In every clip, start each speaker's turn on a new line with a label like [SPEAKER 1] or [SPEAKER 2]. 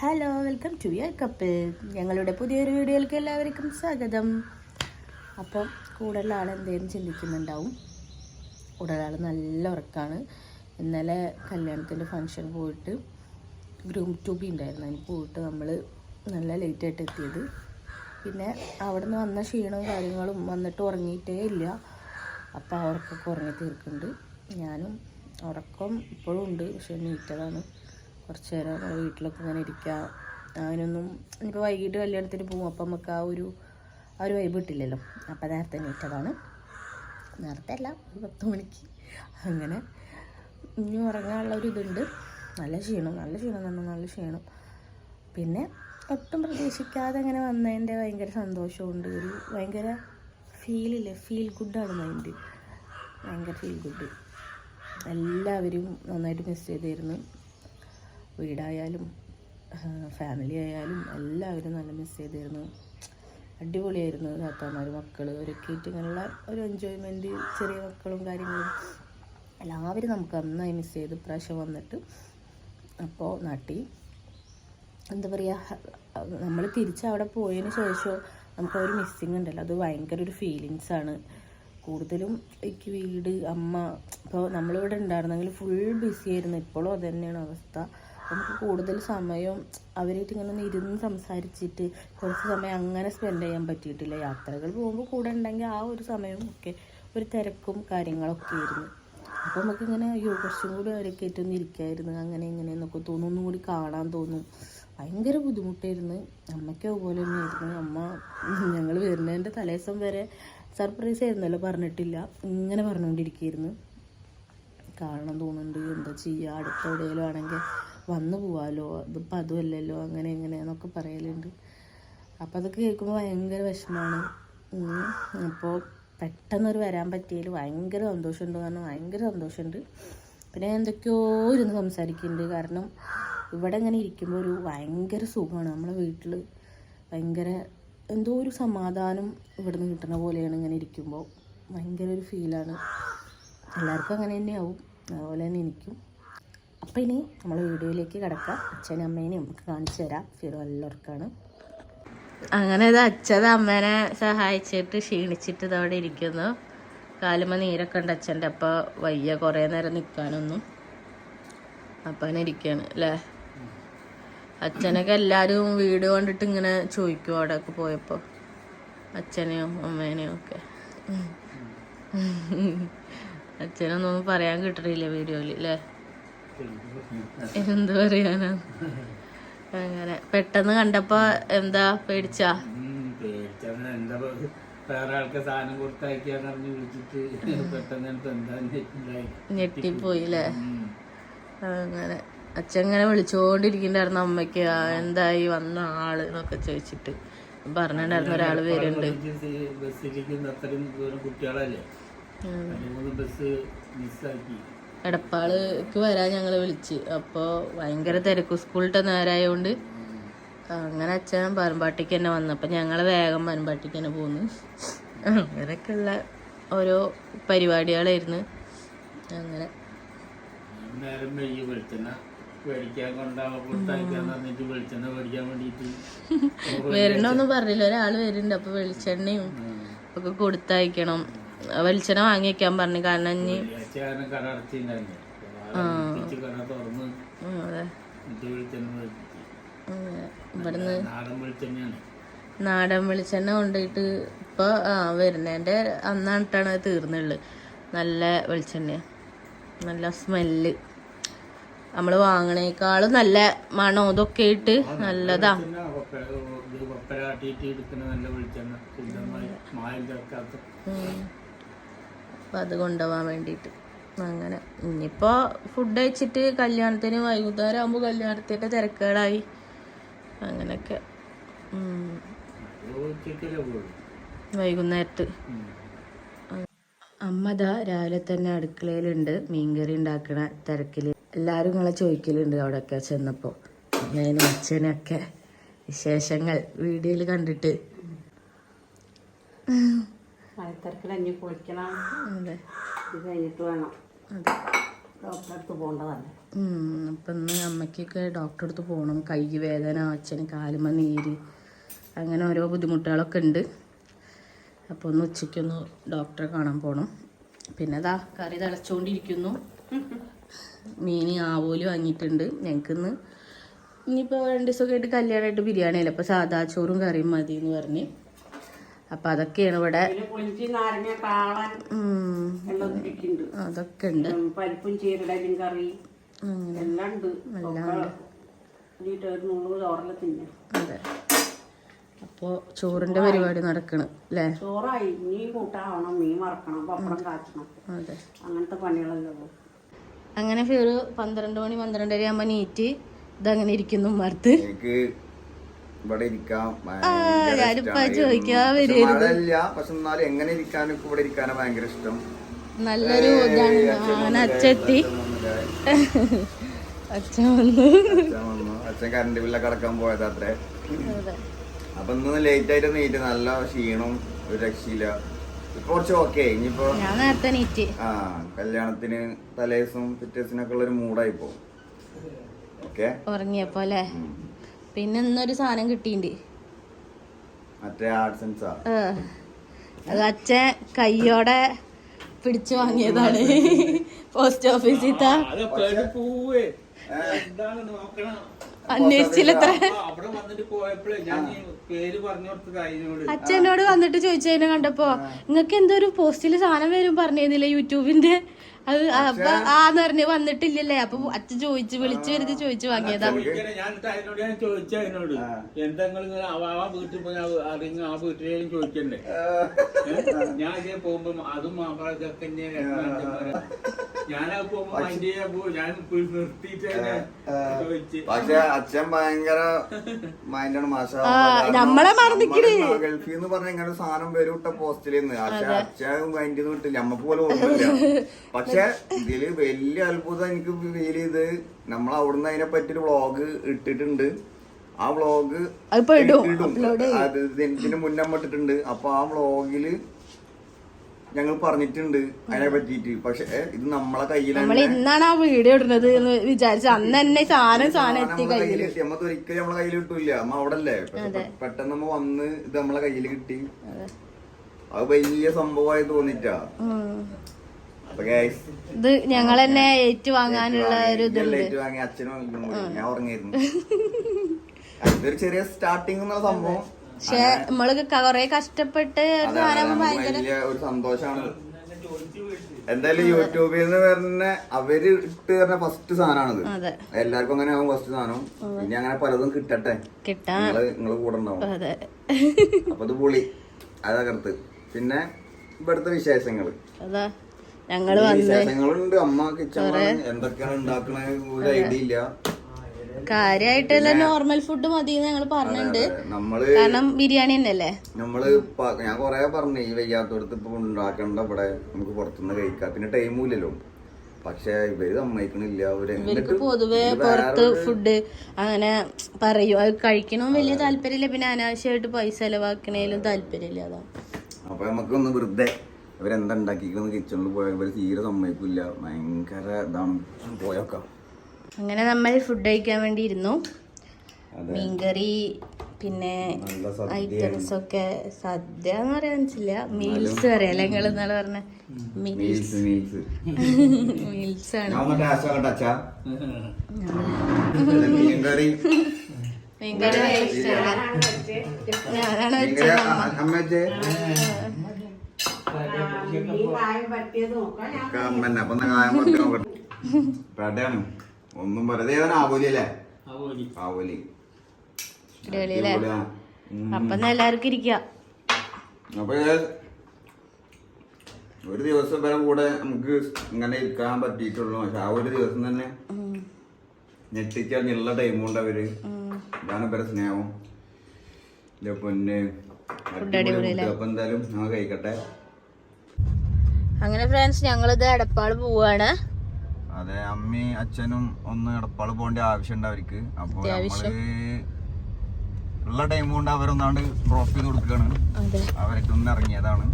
[SPEAKER 1] Hello welcome to your couple ഞങ്ങളുടെ പുതിയൊരു വീഡിയോയിലേക്ക് എല്ലാവർക്കും സ്വാഗതം. അപ്പം കൂടുതലുള്ള ആൾ എന്തെങ്കിലും ചിന്തിക്കുന്നുണ്ടാവും. കൂടുതൽ നല്ല ഉറക്കാണ്. ഇന്നലെ കല്യാണത്തിന്റെ ഫങ്ഷൻ പോയിട്ട് ഗ്രൂം ട്യൂബി ഉണ്ടായിരുന്നു. അതിന് പോയിട്ട് നമ്മൾ നല്ല ലേറ്റായിട്ട് എത്തിയത്. പിന്നെ അവിടെ നിന്ന് വന്ന ക്ഷീണവും കാര്യങ്ങളും വന്നിട്ട് ഉറങ്ങിയിട്ടേ ഇല്ല. അപ്പോൾ അവർക്കൊക്കെ ഉറങ്ങി തീർക്കുന്നുണ്ട്. ഞാനും ഉറക്കം ഇപ്പോഴും ഉണ്ട്. പക്ഷെ നീറ്റതാണ്. കുറച്ച് നേരം വീട്ടിലൊക്കെ ഇങ്ങനെ ഇരിക്കുക അങ്ങനെയൊന്നും ഇനിയിപ്പോൾ വൈകിട്ട് കല്യാണത്തിന് പോകും അപ്പം നമുക്ക് ആ ഒരു ആ ഒരു വൈബ് കിട്ടില്ലല്ലോ. അപ്പം നേരത്തെ നീറ്റതാണ് നേരത്തെ അല്ല ഒരു പത്ത് മണിക്ക്. അങ്ങനെ ഇനി ഉറങ്ങാനുള്ള ഒരു ഇതുണ്ട്. നല്ല ക്ഷീണം നല്ല ക്ഷീണം തന്നെ നല്ല ക്ഷീണം. പിന്നെ ഒട്ടും പ്രതീക്ഷിക്കാതെ അങ്ങനെ വന്നതിന്റെ ഭയങ്കര സന്തോഷമുണ്ട്. ഒരു ഭയങ്കര ഫീലില്ലേ ഫീൽ ഗുഡാണ് മൈൻഡ് ഭയങ്കര ഫീൽ ഗുഡ് എല്ലാവരും നന്നായിട്ട് മിസ് ചെയ്തിരുന്നു. വീടായാലും ഫാമിലി ആയാലും എല്ലാവരും നല്ല മിസ് ചെയ്തിരുന്നു. അടിപൊളിയായിരുന്നു താത്താമാർ മക്കൾ അവരൊക്കെ ആയിട്ട് ഇങ്ങനെയുള്ള ഒരു എൻജോയ്മെന്റ് ചെറിയ മക്കളും കാര്യങ്ങളും. എല്ലാവരും നമുക്ക് നന്നായി മിസ് ചെയ്ത്. പ്രാവശ്യം വന്നിട്ട് അപ്പോൾ നാട്ടിൽ എന്താ പറയുക നമ്മൾ തിരിച്ച് അവിടെ പോയതിന് ശേഷം നമുക്ക് ഒരു മിസ്സിങ് ഉണ്ടല്ലോ. അത് ഭയങ്കര ഒരു ഫീലിങ്സ് ആണ്. കൂടുതലും എനിക്ക് വീട് അമ്മ ഇപ്പോൾ നമ്മളിവിടെ ഉണ്ടായിരുന്നെങ്കിൽ ഫുൾ ബിസി ആയിരുന്നു. ഇപ്പോഴും അത് തന്നെയാണ് അവസ്ഥ. നമുക്ക് കൂടുതൽ സമയവും അവരായിട്ട് ഇങ്ങനെ ഒന്ന് ഇരുന്ന് സംസാരിച്ചിട്ട് കുറച്ച് സമയം അങ്ങനെ സ്പെൻഡ് ചെയ്യാൻ പറ്റിയിട്ടില്ല. യാത്രകൾ പോകുമ്പോൾ കൂടെ ഉണ്ടെങ്കിൽ ആ ഒരു സമയവും ഒക്കെ ഒരു തിരക്കും കാര്യങ്ങളൊക്കെ ആയിരുന്നു. അപ്പോൾ നമുക്കിങ്ങനെ അയ്യോ കുറച്ചും കൂടി അവരൊക്കെ ഏറ്റവും ഇരിക്കായിരുന്നു. അങ്ങനെ ഇങ്ങനെ എന്നൊക്കെ തോന്നും. ഒന്നും കൂടി കാണാൻ തോന്നും. ഭയങ്കര ബുദ്ധിമുട്ടായിരുന്നു. അമ്മയ്ക്ക് അതുപോലെ തന്നെയായിരുന്നു. അമ്മ ഞങ്ങൾ വരുന്നതിന്റെ തലേസം വരെ സർപ്രൈസ് ആയിരുന്നല്ലോ പറഞ്ഞിട്ടില്ല. ഇങ്ങനെ പറഞ്ഞുകൊണ്ടിരിക്കുകയായിരുന്നു കാണാൻ തോന്നുന്നുണ്ട്. എന്താ ചെയ്യുക അടുത്ത എവിടെയെങ്കിലും ആണെങ്കിൽ വന്നു പോവാലോ? ഇതിപ്പോൾ അതുമല്ലല്ലോ? അങ്ങനെ എങ്ങനെയാന്നൊക്കെ പറയലുണ്ട്. അപ്പോൾ അതൊക്കെ കേൾക്കുമ്പോൾ ഭയങ്കര വിഷമമാണ് അപ്പോൾ പെട്ടെന്നൊരു വരാൻ പറ്റിയതിൽ ഭയങ്കര സന്തോഷമുണ്ട് കാരണം ഭയങ്കര സന്തോഷമുണ്ട്. പിന്നെ എന്തൊക്കെയോ ഇരുന്ന് സംസാരിക്കുന്നുണ്ട്. കാരണം ഇവിടെ ഇങ്ങനെ ഇരിക്കുമ്പോൾ ഒരു ഭയങ്കര സുഖമാണ്. നമ്മളെ വീട്ടിൽ ഭയങ്കര എന്തോ ഒരു സമാധാനം ഇവിടുന്ന് കിട്ടുന്ന പോലെയാണ് ഇങ്ങനെ ഇരിക്കുമ്പോൾ ഭയങ്കര ഒരു ഫീലാണ് എല്ലാവർക്കും അങ്ങനെ തന്നെയാവും. അതുപോലെ തന്നെ എനിക്കും. അപ്പം ഇനി നമ്മൾ വീഡിയോയിലേക്ക് കിടക്കാം. അച്ഛനും അമ്മേനെയും നമുക്ക് കാണിച്ചു തരാം. ഫിറോ എല്ലാവർക്കാണ്. അങ്ങനെ ഇത് അച്ഛത് അമ്മേനെ സഹായിച്ചിട്ട് ക്ഷീണിച്ചിട്ട് ഇതവിടെ ഇരിക്കുന്നു. കാലുമ നീരൊക്കെ ഉണ്ട് അച്ഛന്റെ അപ്പോൾ വയ്യ കുറേ നേരം നിൽക്കാനൊന്നും അപ്പം ഇരിക്കുകയാണ് അല്ലേ? അച്ഛനൊക്കെ എല്ലാവരും വീഡിയോ കണ്ടിട്ട് ഇങ്ങനെ ചോദിക്കും അവിടെയൊക്കെ പോയപ്പോൾ അച്ഛനെയും അമ്മേനെയും ഒക്കെ. അച്ഛനൊന്നും പറയാൻ കിട്ടണില്ല വീഡിയോയിൽ അല്ലേ? എന്ത് പറയാനാ? അങ്ങനെ. പെട്ടെന്ന് കണ്ടപ്പോ എന്താ പേടിച്ചാ?
[SPEAKER 2] ഞെട്ടിപ്പോയില്ലേ.
[SPEAKER 1] അങ്ങനെ. അച്ഛൻ ഇങ്ങനെ വിളിച്ചോണ്ടിരിക്കണ്ടായിരുന്നു അമ്മയ്ക്ക്. എന്തായി വന്ന ആൾ എന്നൊക്കെ ചോദിച്ചിട്ട്. പറഞ്ഞിട്ടുണ്ടായിരുന്നു ഒരാൾ വരുന്നുണ്ട്.
[SPEAKER 2] ബസ്സിലേക്ക് അത്രയും ദൂരം കുട്ടികളല്ലേ? ബസ് മിസ്സാക്കി
[SPEAKER 1] എടപ്പാൾക്ക് വരാൻ ഞങ്ങൾ വിളിച്ച്. അപ്പോൾ ഭയങ്കര തിരക്ക്. സ്കൂളിട്ട് നേരമായതുകൊണ്ട് അങ്ങനെ അച്ഛൻ പരമ്പാട്ടിക്ക് തന്നെ വന്നു. അപ്പം ഞങ്ങൾ വേഗം പരമ്പാട്ടിക്ക് തന്നെ പോന്നു. അങ്ങനെയൊക്കെയുള്ള ഓരോ പരിപാടികളായിരുന്നു. അങ്ങനെ.
[SPEAKER 2] നേരം വൈകി വെളിച്ചെണ്ണ മേടിക്കാൻ കൊണ്ടാവാൻ കൊടുത്തയക്കാന്ന് പറഞ്ഞിട്ട് വെളിച്ചെണ്ണ മേടിക്കാൻ വേണ്ടിയിട്ട്.
[SPEAKER 1] വരണോന്നും പറഞ്ഞില്ല. ഒരാൾ വരുന്നുണ്ട്. അപ്പൊ വെളിച്ചെണ്ണയും ഒക്കെ കൊടുത്തയക്കണം. വെളിച്ചെണ്ണ വാങ്ങി വെക്കാൻ പറഞ്ഞു. കാരണം ഇനി അതെ. ഇവിടുന്ന്
[SPEAKER 2] നാടൻ
[SPEAKER 1] വെളിച്ചെണ്ണ കൊണ്ടിട്ട് ഇപ്പൊ ആ വരുന്നതിന്റെ അന്നായിട്ടാണ് അത് തീർന്നുള്ളത്. നല്ല വെളിച്ചെണ്ണ നല്ല സ്മെല്ല്. നമ്മൾ വാങ്ങണേക്കാളും നല്ല മണം ഇതൊക്കെ ഇട്ട് നല്ലതാ.
[SPEAKER 2] നല്ല വെളിച്ചെണ്ണ.
[SPEAKER 1] അപ്പം അത് കൊണ്ടുപോകാൻ വേണ്ടിയിട്ട്. അങ്ങനെ. ഇനിയിപ്പോൾ ഫുഡ് കഴിച്ചിട്ട് കല്യാണത്തിന് വൈകുന്നേരം ആകുമ്പോൾ കല്യാണത്തിന്റെ തിരക്കുകളായി അങ്ങനെയൊക്കെ വൈകുന്നേരത്ത്. അമ്മത രാവിലെ തന്നെ അടുക്കളയിലുണ്ട്. മീൻകറി ഉണ്ടാക്കണ തിരക്കിൽ എല്ലാവരും നിങ്ങളെ ചോദിക്കലുണ്ട് അവിടെയൊക്കെ ചെന്നപ്പോൾ അമ്മേനും അച്ഛനൊക്കെ വിശേഷങ്ങൾ വീഡിയോയിൽ കണ്ടിട്ട്.
[SPEAKER 3] മഴത്തിരക്കിൽ അഞ്ഞു കുളിക്കണം ഇത് കഴിഞ്ഞിട്ട് വേണം.
[SPEAKER 1] അതെ.
[SPEAKER 3] ഡോക്ടറെ അടുത്ത് പോകേണ്ടതല്ലേ?
[SPEAKER 1] അപ്പം ഇന്ന് അമ്മയ്ക്കൊക്കെ ഡോക്ടറെ അടുത്ത് പോകണം കൈ വേദന അച്ഛന് കാലുമ നീര് അങ്ങനെ ഓരോ ബുദ്ധിമുട്ടുകളൊക്കെ ഉണ്ട്. അപ്പോൾ ഒന്ന് ഉച്ചയ്ക്കൊന്ന് ഡോക്ടറെ കാണാൻ പോണം. പിന്നെ അതാ കറി തിളച്ചുകൊണ്ടിരിക്കുന്നു മീൻ ആവോൽ വാങ്ങിയിട്ടുണ്ട്. ഞങ്ങൾക്കിന്ന് ഇനിയിപ്പോൾ രണ്ട് ദിവസമൊക്കെ ആയിട്ട് കല്യാണമായിട്ട് ബിരിയാണിയല്ല? അപ്പോൾ സാദാ ചോറും കറിയും മതി എന്ന് പറഞ്ഞ്. അപ്പോൾ അതൊക്കെയാണ് ഇവിടെ. അതൊക്കെ ഉണ്ട്.
[SPEAKER 3] പരിപ്പും ചീരടലും കറി എല്ലാം ഉണ്ട്.
[SPEAKER 1] അതെ. അപ്പോൾ ചോറിന്റെ പരിപാടി നടക്കണം അല്ലേ
[SPEAKER 3] ചോറായി. മീൻ കൂട്ടാവണം മീൻ മറക്കണം പപ്പടം കാച്ചണം.
[SPEAKER 1] അതെ.
[SPEAKER 3] അങ്ങനത്തെ പണികളല്ലേ
[SPEAKER 1] അങ്ങനെ ഒരു പന്ത്രണ്ട് മണി പന്ത്രണ്ടര ആകുമ്പോൾ നീറ്റ്. ഇതങ്ങനെ ഇരിക്കുന്നു മറുത്ത്
[SPEAKER 4] എനിക്ക് ഇവിടെ ഇരിക്കാം
[SPEAKER 1] ഞാനിപ്പോ ചോദിക്കാൻ
[SPEAKER 4] മഴയില്ല. പക്ഷെ എന്നാലും എങ്ങനെ ഇരിക്കാനും ഇപ്പൊ ഇവിടെ ഇരിക്കാനാ ഭയങ്കര ഇഷ്ടം.
[SPEAKER 1] നല്ലൊരു ഇതാണ്. ഞാൻ അച്ഛെത്തി അച്ഛൻ വന്നു
[SPEAKER 4] അച്ഛൻ കറണ്ട് ബില്ലൊക്കെ അടക്കാൻ പോയത് അത്രേ.
[SPEAKER 1] അതെ.
[SPEAKER 4] അപ്പൊ ഇന്ന് ലേറ്റ് ആയിട്ട് നീറ്റ്. നല്ല ക്ഷീണം ഒരു രക്ഷയില്ല. ഇപ്പൊ കുറച്ച് ഓക്കെ ഇനിയിപ്പോ ആ കല്യാണത്തിന് തലേസും പിറ്റേസിനൊക്കെ ഉള്ള ഒരു മൂഡായി പോകും ഓക്കെ
[SPEAKER 1] ഉറങ്ങിയപ്പോ അല്ലേ? പിന്നെ ഇന്നൊരു സാധനം കിട്ടിയിട്ടുണ്ട്. അത് അച്ഛൻ കയ്യോടെ പിടിച്ചു വാങ്ങിയതാണ്. പോസ്റ്റ് ഓഫീസിൽ അന്വേഷിച്ചില്ലത്ര. അച്ഛനോട് വന്നിട്ട് ചോദിച്ചതിനെ കണ്ടപ്പോ നിങ്ങക്ക് എന്തോ ഒരു പോസ്റ്റിൽ സാധനം വരും പറഞ്ഞിരുന്നില്ലേ യൂട്യൂബിന്റെ? അത് അപ്പൊ ആന്ന് പറഞ്ഞ് വന്നിട്ടില്ലല്ലേ? അപ്പൊ അച്ഛൻ ചോദിച്ചു വിളിച്ചു വരുത്തി ചോദിച്ചു വാങ്ങിയതാ.
[SPEAKER 2] ഞാൻ അതിനോട് ഞാൻ ചോദിച്ചു അതിനോട്. എന്തെങ്കിലും ആ വീട്ടിൽ പോയി അറിയുന്ന ആ വീട്ടിലേലും ചോദിക്കണ്ടേ? ഏ? ഞാൻ പോകുമ്പോ അതും പോകുമ്പോ അതിന്റെ ഞാൻ നിർത്തിയിട്ട് ചോദിച്ച്.
[SPEAKER 4] പക്ഷെ അച്ഛൻ ഭയങ്കര മൈൻഡാണ് മാഷ.
[SPEAKER 1] നമ്മളെ മറന്നിക്കണ്.
[SPEAKER 4] ഗൾഫിൽ നിന്ന് പറഞ്ഞ ഇങ്ങനെ സാധനം വരും ഇട്ട പോസ്റ്റിൽ നിന്ന് പക്ഷെ അച്ഛൻ മൈൻഡിൽ നിന്ന് വിട്ടില്ല. നമ്മക്ക് പോലും ഓർമ്മയില്ല. പക്ഷെ ഇതിൽ വലിയ അത്ഭുതം എനിക്ക് ഫീൽ ചെയ്ത് നമ്മൾ അവിടുന്ന് അതിനെ പറ്റിയൊരു വ്ളോഗ് ഇട്ടിട്ടുണ്ട്. ആ വ്ളോഗ് ഇതിന് മുന്നേ ഇട്ടിട്ടുണ്ട്. അപ്പൊ ആ വ്ളോഗിൽ ഞങ്ങൾ പറഞ്ഞിട്ടുണ്ട് അതിനെ പറ്റിയിട്ട്. പക്ഷെ ഇത് നമ്മളെ കയ്യിലാണ്
[SPEAKER 1] നമ്മൾ ഇന്നാണ് ആ വീഡിയോ ഇടുന്നത് എന്ന് വിചാരിച്ചു അന്ന് തന്നെ സാധനം സാധനം എത്തി കയ്യിൽ
[SPEAKER 4] കയ്യിൽ നമ്മക്ക് ഒരിക്കലും നമ്മളെ കയ്യിൽ കിട്ടൂല നമ്മ അവിടെ അല്ലേ പെട്ടെന്ന് നമ്മ വന്ന് ഇത് നമ്മളെ കയ്യിൽ കിട്ടി. അത്. വലിയ സംഭവമായി തോന്നിട്ടാ.
[SPEAKER 1] ഇത് ഞങ്ങൾ തന്നെ ഏറ്റു വാങ്ങാനുള്ള ഒരു ഇതുണ്ട്.
[SPEAKER 4] ഞാൻ ഉറങ്ങിയിരുന്നു. ഇതൊരു ചെറിയ സ്റ്റാർട്ടിംഗ് എന്നുള്ള സംഭവം.
[SPEAKER 1] പക്ഷെ നമ്മൾ കൊറേ കഷ്ടപ്പെട്ട് ഒരു
[SPEAKER 4] സന്തോഷാണ് എന്തായാലും യൂട്യൂബിൽ നിന്ന് വരുന്ന അവർ ഇട്ട് തരുന്ന ഫസ്റ്റ് സാധനമാണിത്. എല്ലാവർക്കും അങ്ങനെ ആവും ഫസ്റ്റ് സാധനം ഇനി അങ്ങനെ പലതും കിട്ടട്ടെ.
[SPEAKER 1] കിട്ടാ.
[SPEAKER 4] നിങ്ങൾ നിങ്ങൾ കൂടെ ഉണ്ടാവും.
[SPEAKER 1] അതെ.
[SPEAKER 4] അപ്പൊ ഇത് പൊളി. അതകർത്ത് പിന്നെ ഇവിടുത്തെ
[SPEAKER 1] വിശേഷങ്ങൾ.
[SPEAKER 4] ഈ
[SPEAKER 1] വന്ന് കാര്യമായിട്ടുള്ള നോർമൽ ഫുഡ് മതി ഞങ്ങൾ പറഞ്ഞിട്ടുണ്ട്
[SPEAKER 4] നമ്മൾ
[SPEAKER 1] കാരണം ബിരിയാണി തന്നെയല്ലേ?
[SPEAKER 4] നമ്മൾ ഞാൻ കൊറേ പറഞ്ഞു ഈ വയ്യാത്തോടത്ത് ഇപ്പൊ ഉണ്ടാക്കണ്ട ഇവിടെ നമുക്ക് പുറത്തുനിന്ന് കഴിക്കാം. പിന്നെ ടൈമും ഇല്ലല്ലോ. പക്ഷെ ഇവർ സമ്മതിക്കണില്ല.
[SPEAKER 1] ഇവർക്ക് പൊതുവെ പുറത്ത് ഫുഡ് അങ്ങനെ പറയും. അത് കഴിക്കണോ വലിയ താല്പര്യമില്ല. പിന്നെ അനാവശ്യമായിട്ട് പൈസ ചെലവാക്കണേലും താല്പര്യമില്ല അതാ.
[SPEAKER 4] അപ്പൊ നമുക്കൊന്ന് വെറുതെ ഇവരെന്താ ഉണ്ടാക്കിക്കുന്ന കിച്ചണിൽ പോയാൽ ഇവർ തീരെ സമ്മതിക്കില്ല. ഭയങ്കര ഇതാണ്. പോയൊക്കാം.
[SPEAKER 1] അങ്ങനെ നമ്മൾ ഫുഡ് കഴിക്കാൻ വേണ്ടി ഇരുന്നു. മീൻകറി പിന്നെ ഐറ്റംസ് ഒക്കെ. സദ്യ എന്ന് പറയാൻ വെച്ചില്ല മീൽസ് അറിയാലോ നിങ്ങൾ എന്നാണ് പറഞ്ഞ?
[SPEAKER 4] മീൽസ് മീൽസ്
[SPEAKER 1] മീൽസ് ആണ്. മീൻകറി. മീൻകറി ഞാനാണ്
[SPEAKER 4] മീൻ അമ്മ വെച്ചേ
[SPEAKER 3] ഈ കായം പറ്റിയത് നോക്കാം ഞാൻ
[SPEAKER 4] അമ്മന്നെ അപ്പൊ എന്നാ കായം പറ്റി നോക്കട്ടെ പേട്ടയാണ് ഒന്നും ഏതാണ് ആവോലി അല്ലേ ആവോലി.
[SPEAKER 1] അപ്പൊ എല്ലാവർക്കും ഇരിക്കാം.
[SPEAKER 4] അപ്പൊ ഒരു ദിവസം വരെ കൂടെ നമുക്ക് ഇങ്ങനെ ഇരിക്കാൻ പറ്റിയിട്ടുള്ളൂ. പക്ഷെ ആ ഒരു ദിവസം തന്നെ ഞെട്ടിച്ചറിഞ്ഞുള്ള ടൈമും ഉണ്ട് അവർ. ഇതാണ് ഇവരെ സ്നേഹം. പിന്നെ. അപ്പൊ എന്തായാലും ഞങ്ങൾ കഴിക്കട്ടെ.
[SPEAKER 1] അങ്ങനെ ഫ്രണ്ട്സ് ഞങ്ങളിത് എടപ്പാൾ പോവാണ്.
[SPEAKER 4] അതെ അമ്മയും അച്ഛനും ഒന്ന് എടപ്പാൾ പോകേണ്ട ആവശ്യമുണ്ട് അവർക്ക്. അപ്പൊ ഉള്ള ടൈം കൊണ്ട് അവരൊന്നാണ്ട് ഡ്രോപ്പ് ചെയ്ത് കൊടുക്കുകയാണ്. അവരൊക്കെ ഒന്ന് ഇറങ്ങിയതാണ്.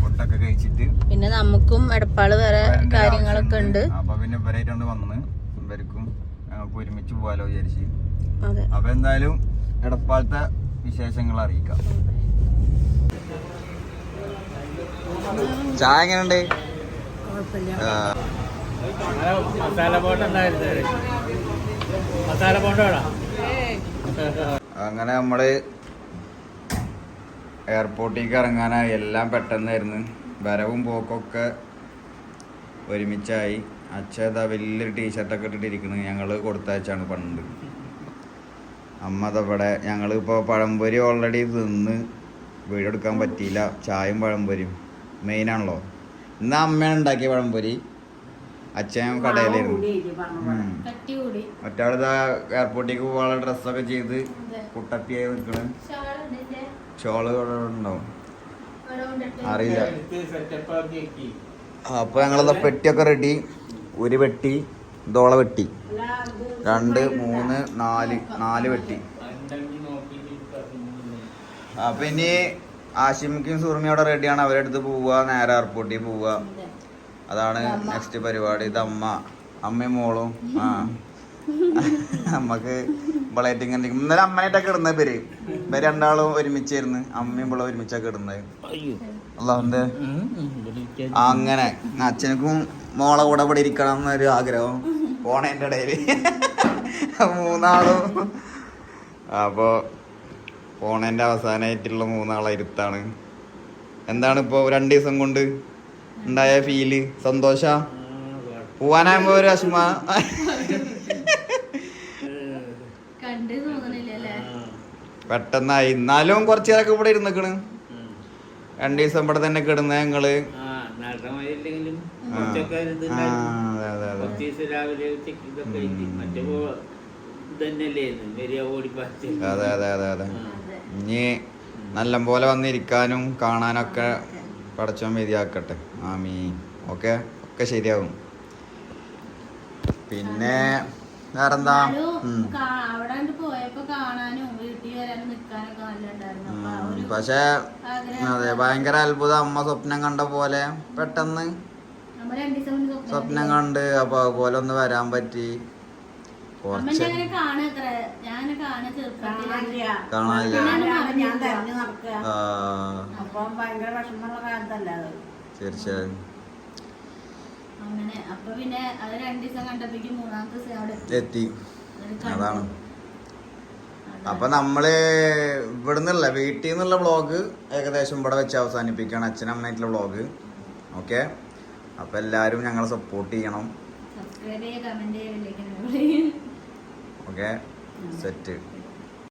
[SPEAKER 4] ഫുഡൊക്കെ കഴിച്ചിട്ട്
[SPEAKER 1] പിന്നെ നമുക്കും എടപ്പാൾ വേറെ കാര്യങ്ങളൊക്കെ ഉണ്ട്.
[SPEAKER 4] അപ്പൊ പിന്നെ ഇവരായിട്ടാണ് വന്നത്. ഇവർക്കും ഞങ്ങൾക്ക് ഒരുമിച്ച് പോകാലോ വിചാരിച്ച്. അപ്പൊ എന്തായാലും എടപ്പാളത്തെ വിശേഷങ്ങൾ അറിയിക്കാം. ചായ എങ്ങനെയുണ്ട്?
[SPEAKER 2] മസാല ബോണ്ട ഉണ്ടായിരുന്നു. മസാല ബോണ്ടോടാ
[SPEAKER 4] അങ്ങനെ നമ്മൾ എയർപോർട്ടിലേക്ക് ഇറങ്ങാനായി. എല്ലാം പെട്ടെന്നായിരുന്നു. വരവും പോക്കൊക്കെ ഒരുമിച്ചായി. അച്ഛതാ വലിയൊരു ടീഷർട്ടൊക്കെ ഇട്ടിട്ടിരിക്കുന്നത് ഞങ്ങൾ കൊടുത്തയച്ചാണ് പണ്ട്. അമ്മ അതവിടെ ഞങ്ങളിപ്പോൾ പഴംപൊരി ഓൾറെഡി തിന്ന് വീടെടുക്കാൻ എടുക്കാൻ പറ്റിയില്ല. ചായയും പഴംപൊരിയും. മെയിനാണല്ലോ. ഇന്ന് അമ്മയാണ് ഉണ്ടാക്കിയ പഴംപൊരി. അച്ഛൻ കടയിലായിരുന്നു. മറ്റാളിതാ എയർപോർട്ടിലേക്ക് പോകാനുള്ള ഡ്രസ്സൊക്കെ ചെയ്ത് കുട്ടപ്പിയായി നിൽക്കണ്. ഷോൾ ഇവിടെ ഉണ്ടാവും. അറിയില്ല.
[SPEAKER 2] സെറ്റപ്പ് ആക്കി വെക്കി
[SPEAKER 4] അപ്പൊ ഞങ്ങളത് പെട്ടിയൊക്കെ റെഡി ഒരു വെട്ടി ദോള വെട്ടി രണ്ട് മൂന്ന് നാല് നാല് വെട്ടി അപ്പൊ ഇനി ആഷിമിക്കും സുറുമിയും അവിടെ റെഡിയാണ് അവരെടുത്ത് പോവുക നേരെ എയർപോർട്ടിൽ പോവുക. അതാണ് നെക്സ്റ്റ് പരിപാടി. ഇത് അമ്മ അമ്മയും മോളും. ആ. അമ്മയ്ക്ക് ഇവളായിട്ട് ഇങ്ങനെ ഇന്നലെ അമ്മയായിട്ടൊക്കെ ഇടുന്നത് പേര് ഇവർ രണ്ടാളും ഒരുമിച്ചായിരുന്നു. അമ്മയും പിള്ള ഒരുമിച്ചൊക്കെ ഇടുന്നത് അല്ലാതെ അങ്ങനെ. അച്ഛനക്കും മോളെ കൂടെ ഇവിടെ ഇരിക്കണം എന്നൊരു ആഗ്രഹം. പോണേന്റെ ഇടയിൽ. മൂന്നാളും. അപ്പോ പോണേന്റെ അവസാനമായിട്ടുള്ള മൂന്നാളെ ഇരുത്താണ്. എന്താണ് ഇപ്പോ രണ്ട് ദിവസം കൊണ്ട് ഉണ്ടായ ഫീൽ സന്തോഷ? പോവാനാകുമ്പോ ഒരു വിഷമ.
[SPEAKER 1] അല്ലേ
[SPEAKER 4] പെട്ടെന്നായി. എന്നാലും കുറച്ചു നേരമൊക്കെ ഇവിടെ ഇരുന്നിക്കണ് രണ്ടു ദിവസം ഇവിടെ തന്നെ കിടന്ന
[SPEAKER 2] ഞങ്ങൾ.
[SPEAKER 4] അതെ അതെ അതെ. അതെ ഇനി നല്ല പോലെ വന്നിരിക്കാനും കാണാനൊക്കെ പടച്ചോൻ വിധിയാക്കട്ടെ. ആമീ ഓക്കെ? ഒക്കെ ശരിയാകും പിന്നെ വേറെന്താ? പക്ഷെ അതെ ഭയങ്കര അത്ഭുതം. അമ്മ സ്വപ്നം കണ്ട പോലെ പെട്ടെന്ന് സ്വപ്നം കണ്ട് അപ്പൊ അതുപോലെ ഒന്ന് വരാൻ പറ്റി. കുറച്ച്. കാണാനില്ല. തീർച്ചയായും.
[SPEAKER 1] എത്തി.
[SPEAKER 4] അതാണ്. അപ്പൊ നമ്മൾ ഇവിടുന്നുള്ള വീട്ടിൽ നിന്നുള്ള വ്ളോഗ് ഏകദേശം ഇവിടെ വെച്ച് അവസാനിപ്പിക്കുകയാണ് അച്ഛനമ്മനായിട്ടുള്ള വ്ളോഗ്. ഓക്കെ? അപ്പൊ എല്ലാരും ഞങ്ങളെ സപ്പോർട്ട് ചെയ്യണം.
[SPEAKER 1] സബ്സ്ക്രൈബ് ചെയ്യുക കമന്റ് ചെയ്യുക.
[SPEAKER 4] Okay set